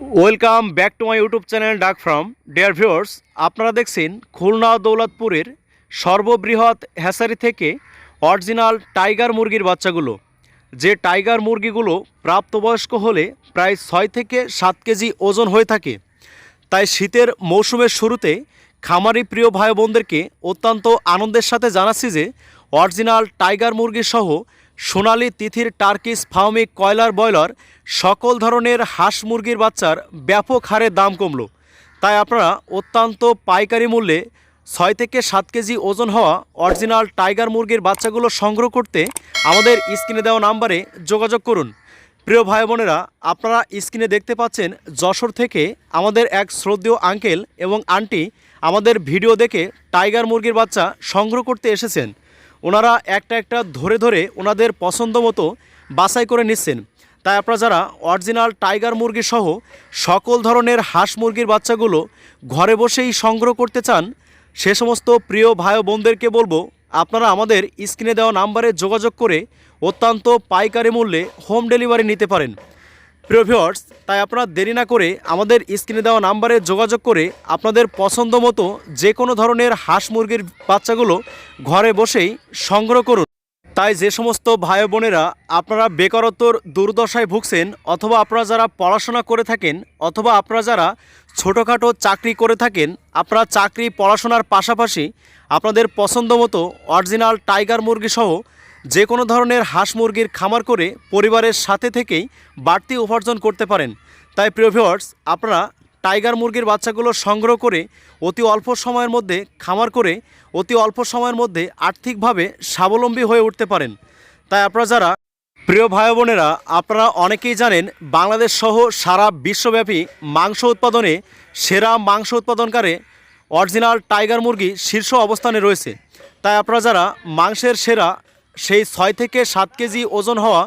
Welcome back to my YouTube channel ডাক from dear viewers আপনারা দেখছেন খুলনা দৌলতপুরের সর্ববৃহৎ হ্যাসারি থেকে অরিজিনাল টাইগার মুরগির বাচ্চাগুলো। যে টাইগার মুরগিগুলো প্রাপ্তবয়স্ক হলে প্রায় ছয় থেকে সাত কেজি ওজন হয়ে থাকে। তাই শীতের মৌসুমের শুরুতে খামারি প্রিয় ভাই বোনদেরকে অত্যন্ত আনন্দের সাথে জানাচ্ছি যে অরিজিনাল টাইগার মুরগি সহ সোনালি তিথির টার্কিস ফার্মিক কয়লার বয়লার সকল ধরনের হাঁস মুরগির বাচ্চার ব্যাপক হারে দাম কমলো। তাই আপনারা অত্যন্ত পাইকারি মূল্যে ছয় থেকে সাত কেজি ওজন হওয়া অরিজিনাল টাইগার মুরগির বাচ্চাগুলো সংগ্রহ করতে আমাদের স্ক্রিনে দেওয়া নাম্বারে যোগাযোগ করুন। প্রিয় ভাই বোনেরা, আপনারা স্ক্রিনে দেখতে পাচ্ছেন যশোর থেকে আমাদের এক শ্রদ্ধেয় আঙ্কেল এবং আন্টি আমাদের ভিডিও দেখে টাইগার মুরগির বাচ্চা সংগ্রহ করতে এসেছেন। ওনারা একটা একটা ধরে ধরে ওনাদের পছন্দ মতো বাছাই করে নিচ্ছেন। তাই আপনারা যারা অরিজিনাল টাইগার মুরগি সহ সকল ধরনের হাঁস মুরগির বাচ্চাগুলো ঘরে বসেই সংগ্রহ করতে চান, সে সমস্ত প্রিয় ভাই বোনদেরকে বলব, আপনারা আমাদের স্ক্রিনে দেওয়া নাম্বারে যোগাযোগ করে অত্যন্ত পাইকারি মূল্যে হোম ডেলিভারি নিতে পারেন। প্রিয় ভিউয়ার্স তাই আপনারা দেরি না করে আমাদের স্ক্রিনে দেওয়া নাম্বারে যোগাযোগ করে আপনাদের পছন্দ মতো যে কোনো ধরনের হাঁস মুরগির বাচ্চাগুলো ঘরে বসেই সংগ্রহ করুন। তাই যে সমস্ত ভাই বোনেরা আপনারা বেকারত্বর দুর্দশায় ভুগছেন অথবা আপনারা যারা পড়াশোনা করে থাকেন অথবা আপনারা যারা ছোটোখাটো চাকরি করে থাকেন, আপনারা চাকরি পড়াশোনার পাশাপাশি আপনাদের পছন্দ মতো অরিজিনাল টাইগার মুরগি সহ যে কোনো ধরনের হাঁস মুরগির খামার করে পরিবারের সাথে থেকেই বাড়তি উপার্জন করতে পারেন। তাই প্রিয় ভিউয়ার্স আপনারা টাইগার মুরগির বাচ্চাগুলো সংগ্রহ করে অতি অল্প সময়ের মধ্যে খামার করে অতি অল্প সময়ের মধ্যে আর্থিকভাবে স্বাবলম্বী হয়ে উঠতে পারেন। তাই আপনারা যারা প্রিয় ভাই বোনেরা, আপনারা অনেকেই জানেন বাংলাদেশ সহ সারা বিশ্বব্যাপী মাংস উৎপাদনে সেরা মাংস উৎপাদনকারে অরিজিনাল টাইগার মুরগি শীর্ষ অবস্থানে রয়েছে। তাই আপনারা যারা মাংসের সেরা সেই ছয় থেকে সাত কেজি ওজন হওয়া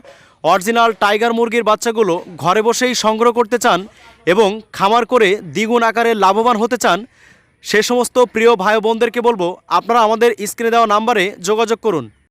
অরিজিনাল টাইগার মুরগির বাচ্চাগুলো ঘরে বসেই সংগ্রহ করতে চান এবং খামার করে দ্বিগুণ আকারে লাভবান হতে চান, সে সমস্ত প্রিয় ভাই বোনদেরকে বলব, আপনারা আমাদের স্ক্রিনে দেওয়া নাম্বারে যোগাযোগ করুন।